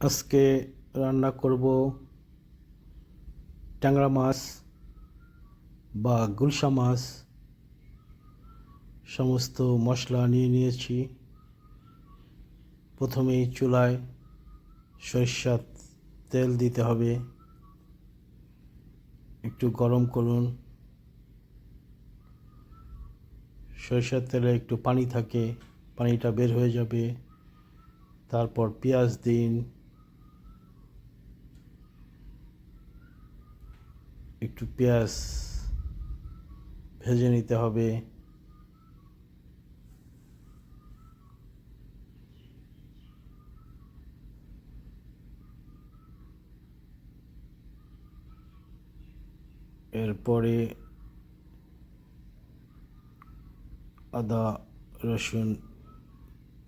আজকে রান্না করব ট্যাংরা মাছ বা গুলশা মাছ। সমস্ত মশলা নিয়ে নিয়েছি। প্রথমেই চুলায় সরিষার তেল দিতে হবে। একটু গরম করুন। সরিষার তেলে একটু পানি থাকে, পানিটা বের হয়ে যাবে। তারপর পেঁয়াজ দিন একটু পেঁয়াজ ভেজে নিতে হবে। এরপরে আদা রসুন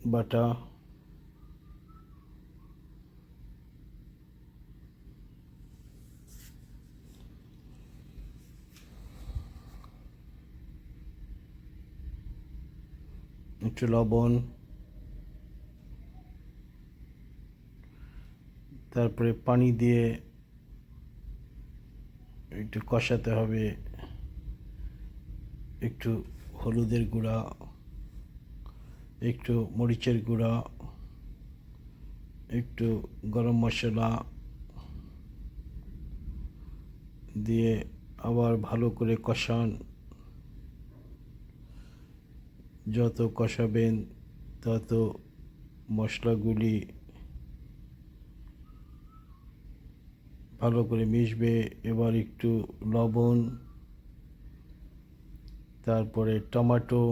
বাটা একটু লবণ তারপরে পানি দিয়ে একটু কষাতে হবে, একটু হলুদের গুঁড়া, একটু মরিচের গুঁড়া, একটু গরম মশলা দিয়ে আবার ভালো করে কষান। যত কষাবেন, তত মশলাগুলি ভালো করে মিশবে। এবার একটু লবণ, তারপরে টমেটো,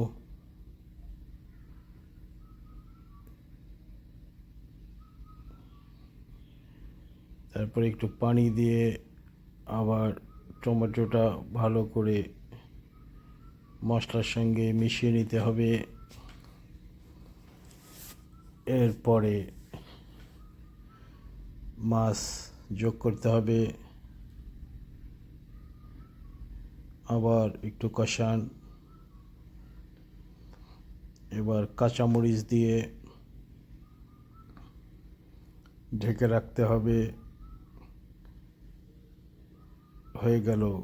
তারপরে একটু পানি দিয়ে আবার টমেটোটা ভালো করে মশলার সঙ্গে মিশিয়ে নিতে হবে। এরপরে মাছ যোগ করতে হবে। আবার একটু কষান। এবার কাঁচামরিচ দিয়ে ঢেকে রাখতে হবে। হয়ে গেল